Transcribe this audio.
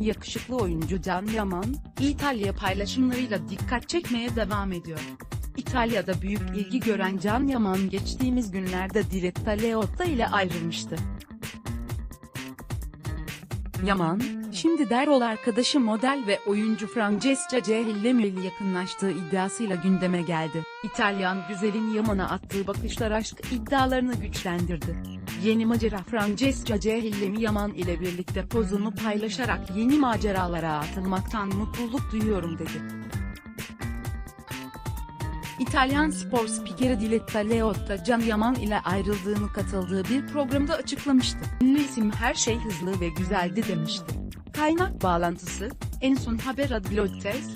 Yakışıklı oyuncu Can Yaman, İtalya paylaşımlarıyla dikkat çekmeye devam ediyor. İtalya'da büyük ilgi gören Can Yaman geçtiğimiz günlerde Diretta Leotta ile ayrılmıştı. Yaman, şimdi der rol arkadaşı model ve oyuncu Francesca Cehillemi yakınlaştığı iddiasıyla gündeme geldi. İtalyan güzelin Yaman'a attığı bakışlar aşk iddialarını güçlendirdi. Yeni macera Francesca Cehillemi Yaman ile birlikte pozunu paylaşarak yeni maceralara atılmaktan mutluluk duyuyorum dedi. İtalyan spor spikeri Diletta Leotta Can Yaman ile ayrıldığını katıldığı bir programda açıklamıştı. Ünlü isim her şey hızlı ve güzeldi demişti. Kaynak bağlantısı, en son haber Adlotes,